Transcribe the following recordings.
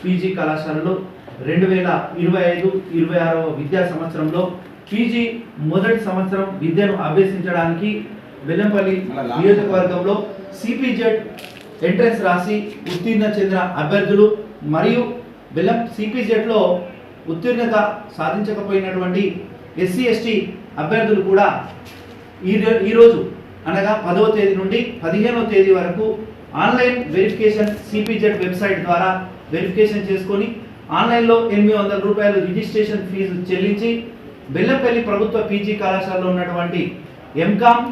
PG కళాశాలలో రెండు వేల ఇరవై ఐదు ఇరవై ఆరవ విద్యా సంవత్సరంలో పీజీ మొదటి సంవత్సరం విద్యను అభ్యసించడానికి వెల్లంపల్లి నియోజకవర్గంలో సిపిజెడ్ ఎంట్రన్స్ రాసి ఉత్తీర్ణ చెందిన అభ్యర్థులు మరియు బెల్లం సిపిజెడ్లో ఉత్తీర్ణత సాధించకపోయినటువంటి ఎస్సీ ఎస్టీ అభ్యర్థులు కూడా ఈ ఈరోజు అనగా పదవ తేదీ నుండి పదిహేనవ తేదీ వరకు ఆన్లైన్ వెరిఫికేషన్ సిపిజెడ్ వెబ్సైట్ ద్వారా వెరిఫికేషన్ చేసుకొని ఆన్లైన్లో ఎనిమిది వందల రూపాయలు రిజిస్ట్రేషన్ ఫీజు చెల్లించి బెల్లంపల్లి ప్రభుత్వ పీజీ కళాశాలలో ఉన్నటువంటి MCom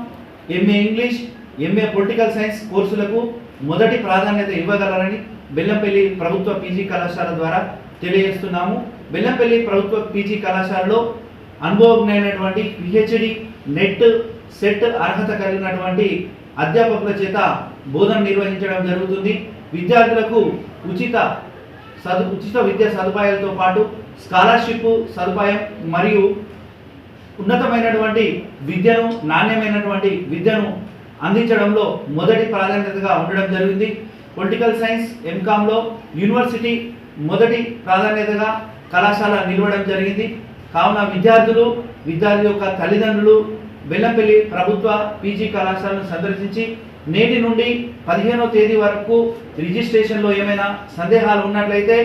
MA English MA political science కోర్సులకు మొదటి ప్రాధాన్యత ఇవ్వగలరని బెల్లంపల్లి ప్రభుత్వ పీజీ కళాశాల ద్వారా తెలియజేస్తున్నాము. బెల్లంపల్లి ప్రభుత్వ పీజీ కళాశాలలో అనుభవజ్ఞైనటువంటి పిహెచ్డి నెట్ సెట్ అర్హత కలిగినటువంటి అధ్యాపకుల చేత బోధన నిర్వహించడం జరుగుతుంది. విద్యార్థులకు ఉచిత సదు ఉచిత విద్యా సదుపాయాలతో పాటు స్కాలర్షిప్ సదుపాయం మరియు ఉన్నతమైనటువంటి విద్యను నాణ్యమైనటువంటి విద్యను అందించడంలో మొదటి ప్రాధాన్యతగా ఉండడం జరిగింది. పొలిటికల్ సైన్స్ ఎంకామ్లో యూనివర్సిటీ మొదటి ప్రాధాన్యతగా కళాశాల నిలవడం జరిగింది. కావున విద్యార్థులు విద్యార్థి యొక్క తల్లిదండ్రులు బెల్లంపల్లి ప్రభుత్వ పీజీ కళాశాలను సందర్శించి నేటి నుండి పదిహేనో తేదీ వరకు రిజిస్ట్రేషన్లో ఏమైనా సందేహాలు ఉన్నట్లయితే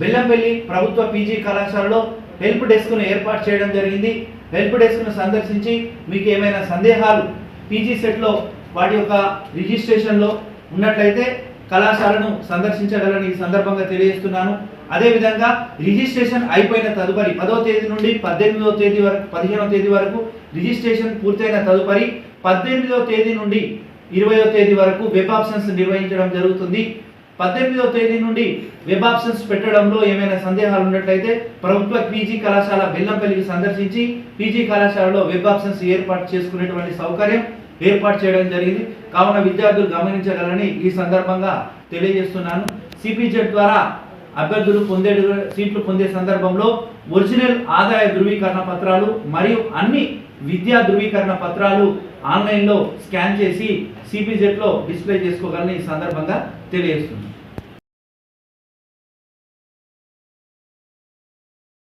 బెల్లంపల్లి ప్రభుత్వ పీజీ కళాశాలలో హెల్ప్ డెస్క్ను ఏర్పాటు చేయడం జరిగింది. హెల్ప్ డెస్క్ను సందర్శించి మీకు ఏమైనా సందేహాలు పీజీ సెట్లో వాటి యొక్క రిజిస్ట్రేషన్లో ఉన్నట్లయితే కళాశాలను సందర్శించగలని ఈ సందర్భంగా తెలియజేస్తున్నాను. అదేవిధంగా రిజిస్ట్రేషన్ అయిపోయిన తదుపరి పదో తేదీ నుండి పద్దెనిమిదో తేదీ వరకు పదిహేనో తేదీ వరకు రిజిస్ట్రేషన్ పూర్తయిన తదుపరి పద్దెనిమిదవ తేదీ నుండి ఇరవయో తేదీ వరకు వెబ్ ఆప్షన్స్ నిర్వహించడం జరుగుతుంది. పద్దెనిమిదవ తేదీ నుండి వెబ్ ఆప్షన్స్ పెట్టడంలో ఏమైనా సందేహాలు ఉన్నట్లయితే ప్రభుత్వ పీజీ కళాశాల బెల్లంపల్లికి సందర్శించి పీజీ కళాశాలలో వెబ్ ఆప్షన్స్ ఏర్పాటు చేసుకునేటువంటి సౌకర్యం ఏర్పాటు చేయడం జరిగింది. కావున విద్యార్థులు గమనించగలని ఈ సందర్భంగా తెలియజేస్తున్నాను. సిపిజెడ్ ద్వారా అభ్యర్థులు పొందే సీట్లు పొందే సందర్భంలో ఒరిజినల్ ఆదాయ ధృవీకరణ పత్రాలు మరియు అన్ని విద్యా ధృవీకరణ పత్రాలు ఆన్లైన్లో స్కాన్ చేసి సిపిజెట్లో డిస్ప్లే చేసుకోగలని ఈ సందర్భంగా తెలియజేస్తుంది